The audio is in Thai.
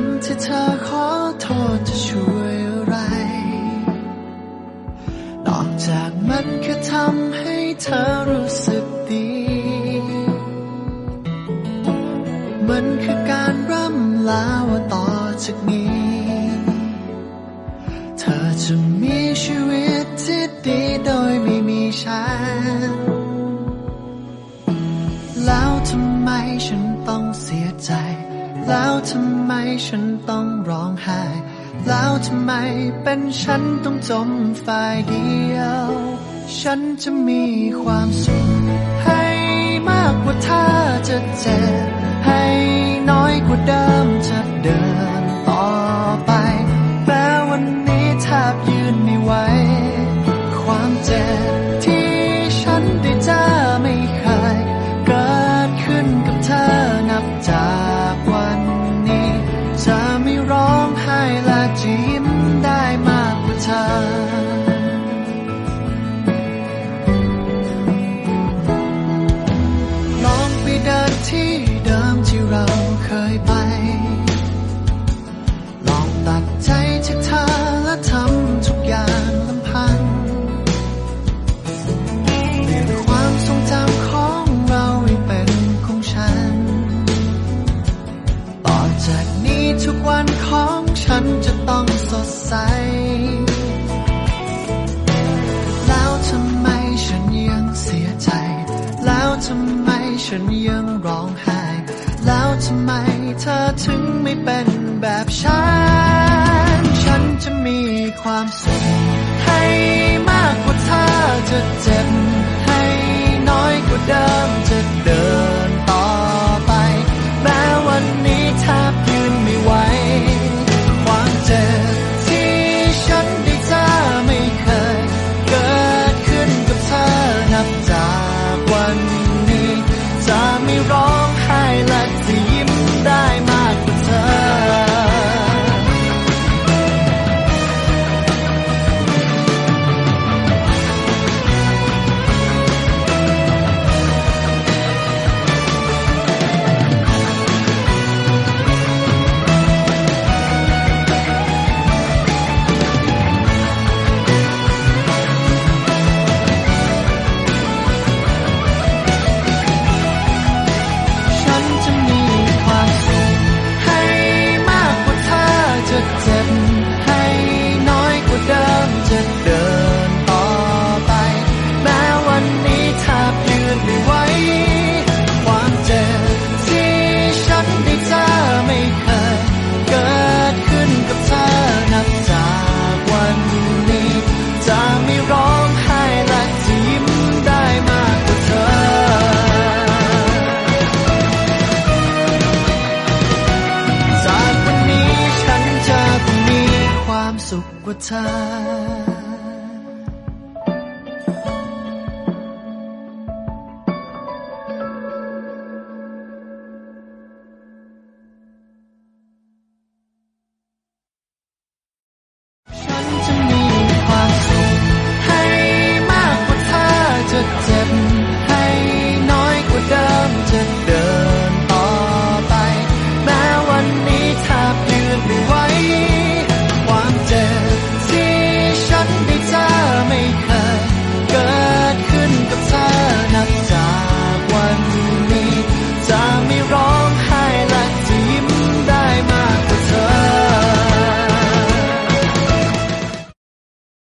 ำที่เธอขอโทษจะช่วยอะไร นอกจากมันแค่ทำให้เธอรู้สึกดี มันคือการร่ำลาว่าต่อจากนี้ เธอจะมีชีวิตที่ดีโดยไม่มีฉัน แล้วทำไมฉันต้องเสียใจ แล้วทำไมฉันต้องร้องไห้ แล้วทำไมเป็นฉันต้องจมฝ่ายเดียว ฉันจะมีความสุขให้มากกว่าเธอจะเจ็บให้น้อยกว่าเดิมจะเดิน จากนี้ทุกวันของฉันจะต้องสดใส แล้วทำไมฉันยังเสียใจ แล้วทำไมฉันยังร้องไห้ แล้วทำไมเธอถึงไม่เป็นแบบฉัน ฉันจะมีความสุข สุขกว่าเธอ